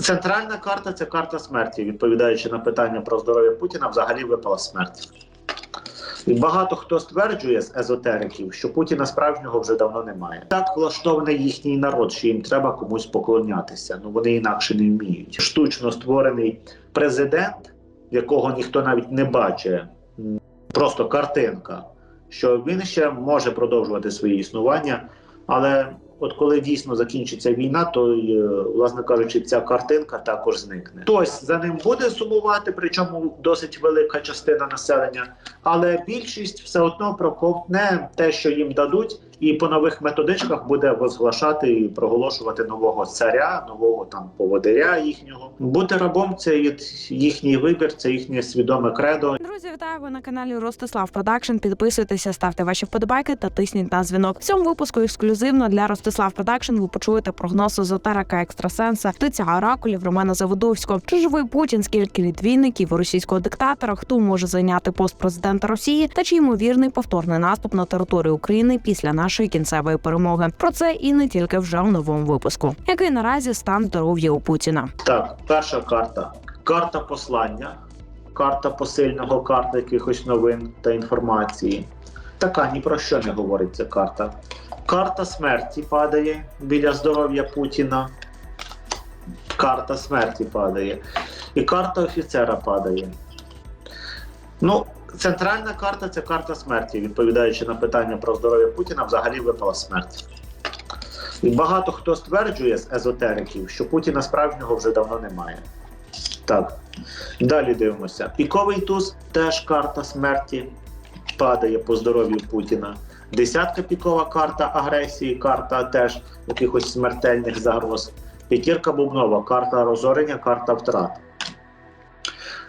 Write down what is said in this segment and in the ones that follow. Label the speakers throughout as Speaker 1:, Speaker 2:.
Speaker 1: Центральна карта це карта смерті, відповідаючи на питання про здоров'я Путіна, взагалі випала смерть. І багато хто стверджує з езотериків, що Путіна справжнього вже давно немає. Так влаштований їхній народ, що їм треба комусь поклонятися. Ну вони інакше не вміють. Штучно створений президент, якого ніхто навіть не бачить, просто картинка, що він ще може продовжувати своє існування, але от коли дійсно закінчиться війна, то е, власне кажучи, ця картинка також зникне. Хтось за ним буде сумувати, причому досить велика частина населення, але більшість все одно проковтне те, що їм дадуть, і по нових методичках буде возглашати і проголошувати нового царя, нового там поводиря їхнього. Бути рабом це їх- їхній вибір, це їхнє свідоме кредо.
Speaker 2: Друзі, вітаю ви на каналі Ростислав Продакшн. Підписуйтеся, ставте ваші вподобайки та тисніть на дзвінок. В цьому випуску ексклюзивно для Ростислав Продакшн ви почуєте прогноз езотерика екстрасенса, птиця оракулів Романа Заводовського. Чи живий Путін? Скільки літвійників у російського диктатора? Хто може зайняти пост президента Росії? Та чи ймовірний повторний наступ на територію України після нашої кінцевої перемоги? Про це і не тільки вже в новому випуску. Який наразі стан здоров'я у Путіна?
Speaker 1: Так, перша карта карта послання, карта посильного, карта якихось новин та інформації. Така ні про що не говорить ця карта. Карта смерті падає біля здоров'я Путіна. Карта смерті падає. І карта офіцера падає. Ну, центральна карта це карта смерті, відповідаючи на питання про здоров'я Путіна, взагалі випала смерть. І багато хто стверджує з езотериків, що Путіна справжнього вже давно немає. Так. Далі дивимося. Піковий туз теж карта смерті падає по здоров'ю Путіна. Десятка пікова карта агресії, карта теж якихось смертельних загроз. П'ятірка бубнова, карта розорення, карта втрат.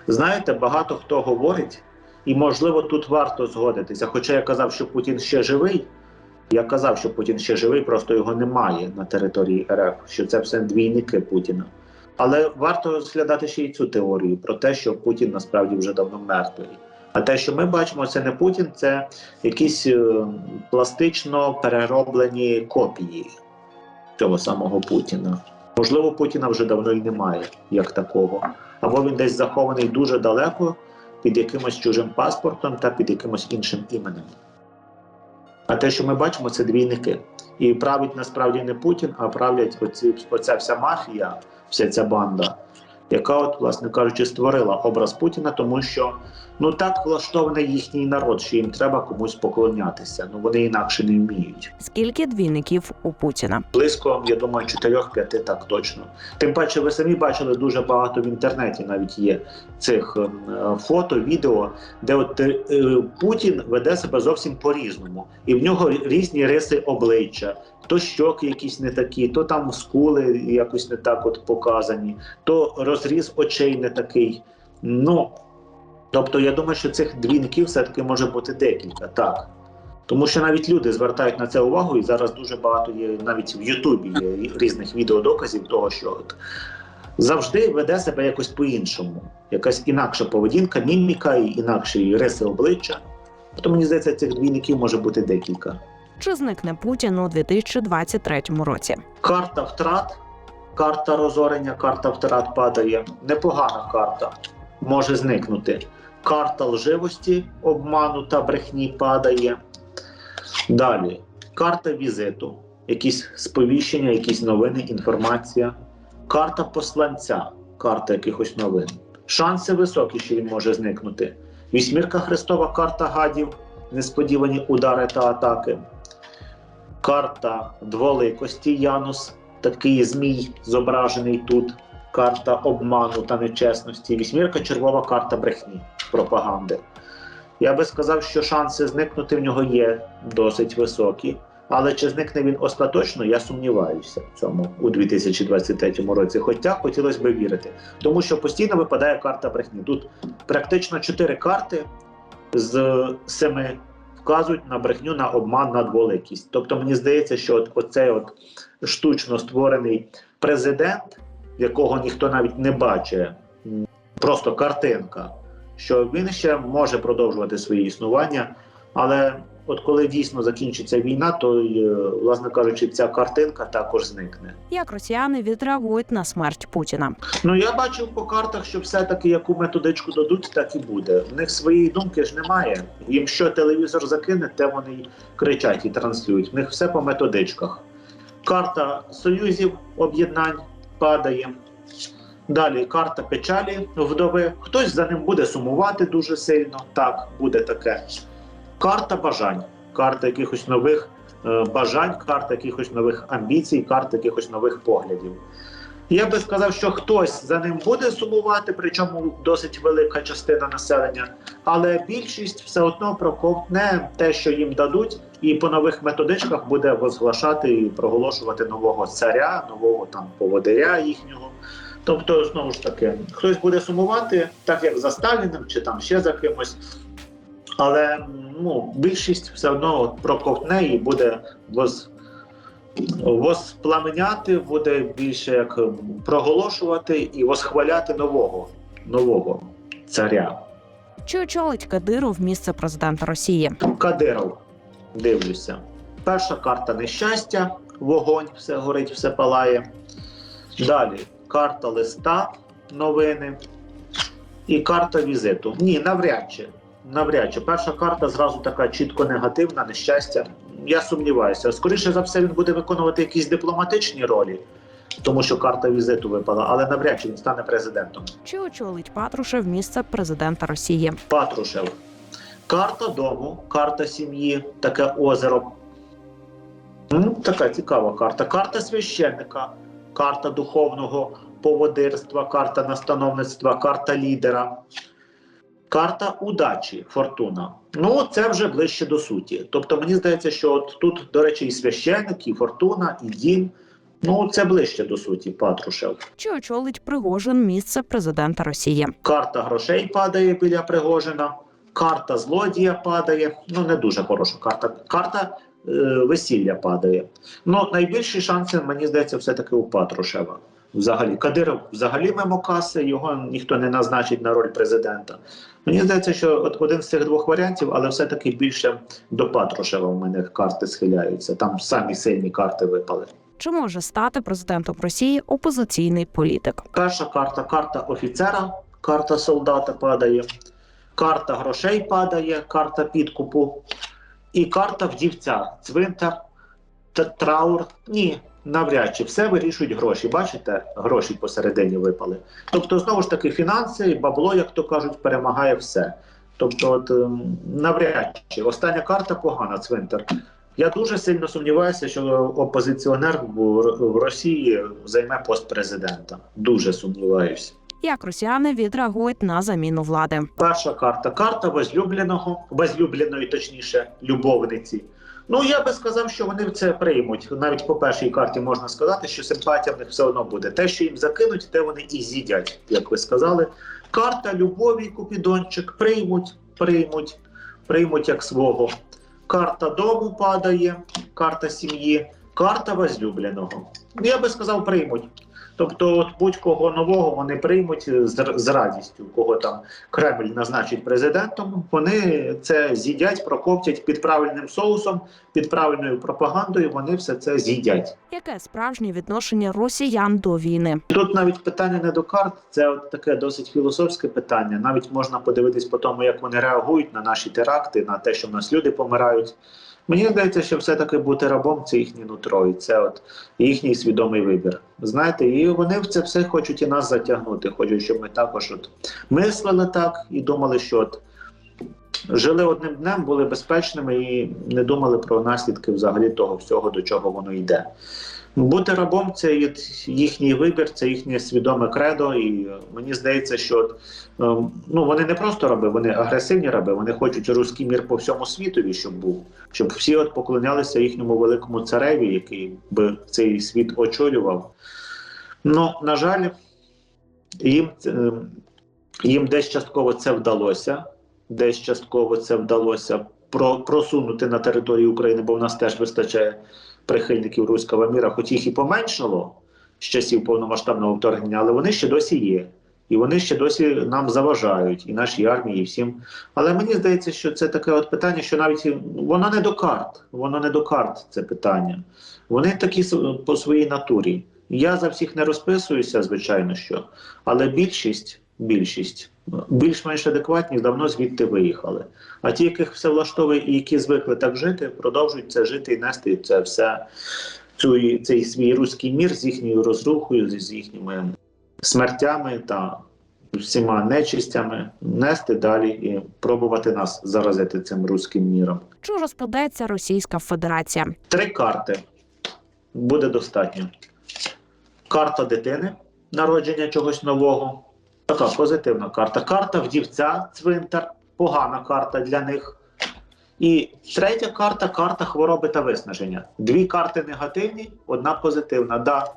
Speaker 1: Знаєте, багато хто говорить, і можливо тут варто згодитися. Хоча я казав, що Путін ще живий. Я казав, що Путін ще живий, просто його немає на території РФ, що це все двійники Путіна. Але варто розглядати ще й цю теорію про те, що Путін насправді вже давно мертвий. А те, що ми бачимо, це не Путін, це якісь е, пластично перероблені копії цього самого Путіна. Можливо, Путіна вже давно й немає як такого. Або він десь захований дуже далеко під якимось чужим паспортом та під якимось іншим іменем. А те, що ми бачимо, це двійники. І править насправді не Путін, а правлять оці, оця вся мафія, вся ця банда, яка, от, власне кажучи, створила образ Путіна, тому що ну так влаштований їхній народ, що їм треба комусь поклонятися. Ну вони інакше не вміють.
Speaker 2: Скільки двійників у Путіна?
Speaker 1: Близько, я думаю, 4-5 так точно. Тим паче, ви самі бачили дуже багато в інтернеті. Навіть є цих ем, фото, відео, де от е, Путін веде себе зовсім по-різному, і в нього різні риси обличчя. То щоки якісь не такі, то там скули якось не так от показані, то розріз очей не такий. Ну тобто, я думаю, що цих двійників все-таки може бути декілька, так. Тому що навіть люди звертають на це увагу, і зараз дуже багато є навіть в Ютубі є різних відеодоказів того, що от завжди веде себе якось по-іншому. Якась інакша поведінка, міміка і інакші риси обличчя. Тобто, мені здається, цих двійників може бути декілька.
Speaker 2: Чи зникне Путін у 2023 році?
Speaker 1: Карта втрат, карта розорення, карта втрат падає. Непогана карта може зникнути. Карта лживості, обману та брехні падає. Далі карта візиту, якісь сповіщення, якісь новини, інформація. Карта посланця, карта якихось новин. Шанси високі, що він може зникнути. Вісьмірка Христова, карта гадів, несподівані удари та атаки. Карта дволикості Янус, такий змій зображений тут. Карта обману та нечесності. Вісьмірка червова карта брехні, пропаганди. Я би сказав, що шанси зникнути в нього є досить високі. Але чи зникне він остаточно, я сумніваюся в цьому у 2023 році. Хоча хотілося б вірити, тому що постійно випадає карта брехні. Тут практично чотири карти з семи вказують на брехню, на обман, на дволикість. Тобто мені здається, що от оцей от штучно створений президент, якого ніхто навіть не бачить, просто картинка, що він ще може продовжувати своє існування, але от коли дійсно закінчиться війна, то е, власне кажучи, ця картинка також зникне.
Speaker 2: Як росіяни відреагують на смерть Путіна?
Speaker 1: Ну я бачив по картах, що все-таки яку методичку дадуть, так і буде. В них своєї думки ж немає. Їм що телевізор закине, те вони й кричать і транслюють. В них все по методичках. Карта союзів об'єднань падає. Далі карта печалі вдови. Хтось за ним буде сумувати дуже сильно. Так, буде таке. Карта бажань, карта якихось нових е, бажань, карта якихось нових амбіцій, карта якихось нових поглядів. Я би сказав, що хтось за ним буде сумувати, причому досить велика частина населення, але більшість все одно проковтне те, що їм дадуть, і по нових методичках буде возглашати і проголошувати нового царя, нового там поводиря їхнього. Тобто, знову ж таки, хтось буде сумувати, так як за Сталіним чи там ще за кимось. Але ну, більшість все одно проковтне і буде воз, воспламеняти, буде більше як проголошувати і восхваляти нового, нового царя.
Speaker 2: Чи очолить Кадиров місце президента Росії?
Speaker 1: Кадиров. Дивлюся. Перша карта нещастя, вогонь, все горить, все палає. Далі карта листа, новини і карта візиту. Ні, навряд чи. Навряд чи. Перша карта зразу така чітко негативна, нещастя. Я сумніваюся. Скоріше за все, він буде виконувати якісь дипломатичні ролі, тому що карта візиту випала, але навряд чи він стане президентом.
Speaker 2: Чи очолить Патрушев місце президента Росії?
Speaker 1: Патрушев. Карта дому, карта сім'ї, таке озеро. Ну, така цікава карта. Карта священника, карта духовного поводирства, карта настановництва, карта лідера, карта удачі, фортуна. Ну, це вже ближче до суті. Тобто, мені здається, що от тут, до речі, і священник, і фортуна, і дім. Ну, це ближче до суті, Патрушев.
Speaker 2: Чи очолить Пригожин місце президента Росії?
Speaker 1: Карта грошей падає біля Пригожина, карта злодія падає. Ну, не дуже хороша карта. Карта е, весілля падає. Ну, найбільші шанси, мені здається, все-таки у Патрушева. Взагалі, Кадиров взагалі мимо каси, його ніхто не назначить на роль президента. Мені здається, що от один з цих двох варіантів, але все-таки більше до Патрушева в мене карти схиляються. Там самі сильні карти випали.
Speaker 2: Чи може стати президентом Росії опозиційний політик?
Speaker 1: Перша карта карта офіцера, карта солдата падає, карта грошей падає, карта підкупу, і карта вдівця, цвинтар, траур. Ні, навряд чи все вирішують гроші. Бачите, гроші посередині випали. Тобто, знову ж таки, фінанси, бабло, як то кажуть, перемагає все. Тобто, от, ем, навряд чи остання карта погана, цвинтар. Я дуже сильно сумніваюся, що опозиціонер в, в Росії займе пост президента. Дуже сумніваюся.
Speaker 2: Як росіяни відреагують на заміну влади?
Speaker 1: Перша карта карта возлюбленого, возлюбленої, точніше, любовниці. Ну я би сказав, що вони це приймуть. Навіть по першій карті можна сказати, що симпатія в них все одно буде. Те, що їм закинуть, те вони і з'їдять, як ви сказали. Карта любові, купідончик, приймуть, приймуть, приймуть як свого. Карта дому падає, карта сім'ї, карта возлюбленого. Я би сказав, приймуть. Тобто, от будь-кого нового вони приймуть з, з радістю, кого там Кремль назначить президентом. Вони це з'їдять, проковтять під правильним соусом, під правильною пропагандою. Вони все це з'їдять.
Speaker 2: Яке справжнє відношення росіян до війни?
Speaker 1: Тут навіть питання не до карт, це от таке досить філософське питання. Навіть можна подивитись по тому, як вони реагують на наші теракти, на те, що в нас люди помирають. Мені здається, що все-таки бути рабом це їхнє нутро, і це от їхній свідомий вибір. Знаєте, і вони в це все хочуть і нас затягнути. Хочуть, щоб ми також от мислили так і думали, що от жили одним днем, були безпечними і не думали про наслідки взагалі того всього, до чого воно йде. Бути рабом це їхній вибір, це їхнє свідоме кредо. І мені здається, що ем, ну вони не просто раби, вони агресивні раби. Вони хочуть руський мір по всьому світові, щоб був, щоб всі от поклонялися їхньому великому цареві, який би цей світ очолював. Ну на жаль, їм, е, їм десь частково це вдалося. Десь частково це вдалося про, просунути на території України, бо в нас теж вистачає прихильників руського міра, хоч їх і поменшало з часів повномасштабного вторгнення, але вони ще досі є. І вони ще досі нам заважають, і нашій армії, і всім. Але мені здається, що це таке от питання, що навіть воно не до карт. Воно не до карт це питання. Вони такі по своїй натурі. Я за всіх не розписуюся, звичайно, що, але більшість, більшість, більш-менш адекватні, давно звідти виїхали. А ті, яких все влаштовує і які звикли так жити, продовжують це жити і нести це все, цю, цей свій руський мір з їхньою розрухою, з з їхніми смертями та всіма нечистями, нести далі і пробувати нас заразити цим руським міром.
Speaker 2: Чи розпадеться Російська Федерація?
Speaker 1: Три карти буде достатньо. Карта дитини, народження чогось нового. Така позитивна карта. Карта вдівця, цвинтар, погана карта для них. І третя карта карта хвороби та виснаження. Дві карти негативні, одна позитивна. Да.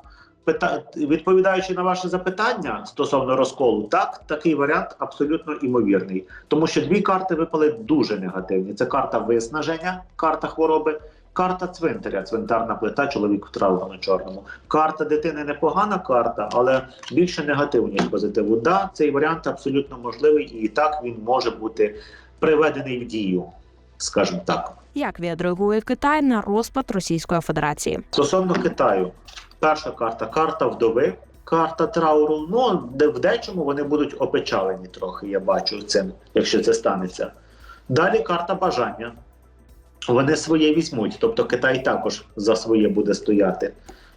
Speaker 1: Пита... Відповідаючи на ваше запитання стосовно розколу, так, такий варіант абсолютно імовірний. Тому що дві карти випали дуже негативні. Це карта виснаження, карта хвороби, карта цвинтаря, цвинтарна плита, чоловік в травмами чорному. Карта дитини непогана карта, але більше негативу, ніж позитиву. Да, цей варіант абсолютно можливий, і так він може бути приведений в дію, скажімо так.
Speaker 2: Як відреагує Китай на розпад Російської Федерації?
Speaker 1: Стосовно Китаю, перша карта карта вдови, карта трауру. Ну, де в дечому вони будуть опечалені трохи, я бачу цим, якщо це станеться. Далі карта бажання. Вони своє візьмуть, тобто Китай також за своє буде стояти.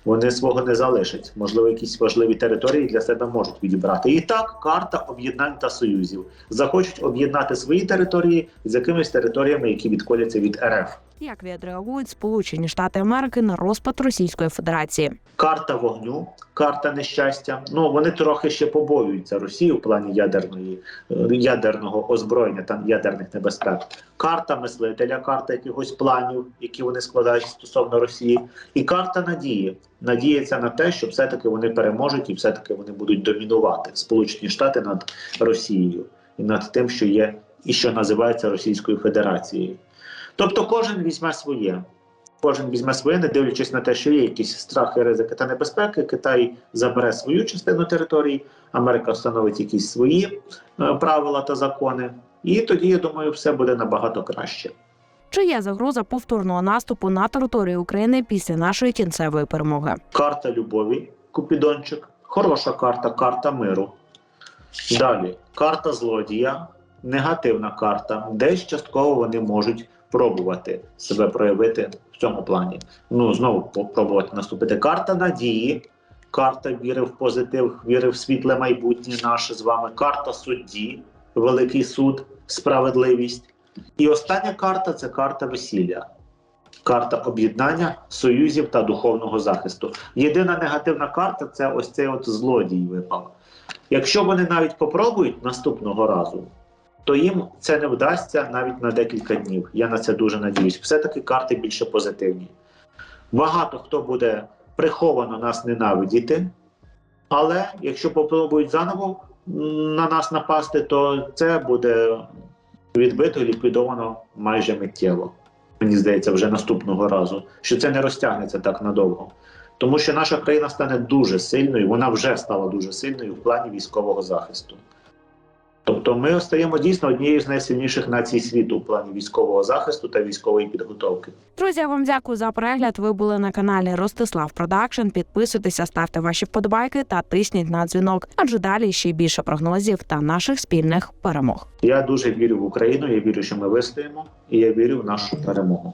Speaker 1: Вони свого не залишать. Можливо, якісь важливі території для себе можуть відібрати. І так, карта об'єднань та союзів. Захочуть об'єднати свої території з якимись територіями, які відколяться від РФ.
Speaker 2: Як відреагують Сполучені Штати Америки на розпад Російської Федерації?
Speaker 1: Карта вогню, карта нещастя. Ну вони трохи ще побоюються Росії в плані ядерної е, ядерного озброєння та ядерних небезпек. Карта мислителя, карта якихось планів, які вони складають стосовно Росії, і карта надії. Надіється на те, що все-таки вони переможуть і все-таки вони будуть домінувати Сполучені Штати над Росією і над тим, що є і що називається Російською Федерацією. Тобто кожен візьме своє. Кожен візьме своє, не дивлячись на те, що є якісь страхи, ризики та небезпеки. Китай забере свою частину території, Америка встановить якісь свої е, правила та закони. І тоді, я думаю, все буде набагато краще.
Speaker 2: Чи є загроза повторного наступу на територію України після нашої кінцевої перемоги?
Speaker 1: Карта любові, Купідончик, хороша карта, карта миру. Далі карта злодія, негативна карта. Десь частково вони можуть пробувати себе проявити в цьому плані. Ну, знову пробувати наступити. Карта надії, карта віри в позитив, віри в світле майбутнє наше з вами. Карта судді, великий суд, справедливість. І остання карта це карта весілля. Карта об'єднання союзів та духовного захисту. Єдина негативна карта це ось цей от злодій випав. Якщо вони навіть попробують наступного разу, то їм це не вдасться навіть на декілька днів. Я на це дуже надіюсь. Все-таки карти більше позитивні. Багато хто буде приховано нас ненавидіти, але якщо попробують заново на нас напасти, то це буде відбито і ліквідовано майже миттєво. Мені здається, вже наступного разу, що це не розтягнеться так надовго. Тому що наша країна стане дуже сильною, вона вже стала дуже сильною в плані військового захисту. Тобто ми стаємо дійсно однією з найсильніших націй світу в плані військового захисту та військової підготовки.
Speaker 2: Друзі, я вам дякую за перегляд. Ви були на каналі Ростислав Продакшн. Підписуйтеся, ставте ваші вподобайки та тисніть на дзвінок, адже далі ще більше прогнозів та наших спільних перемог.
Speaker 1: Я дуже вірю в Україну, я вірю, що ми вистоїмо, і я вірю в нашу перемогу.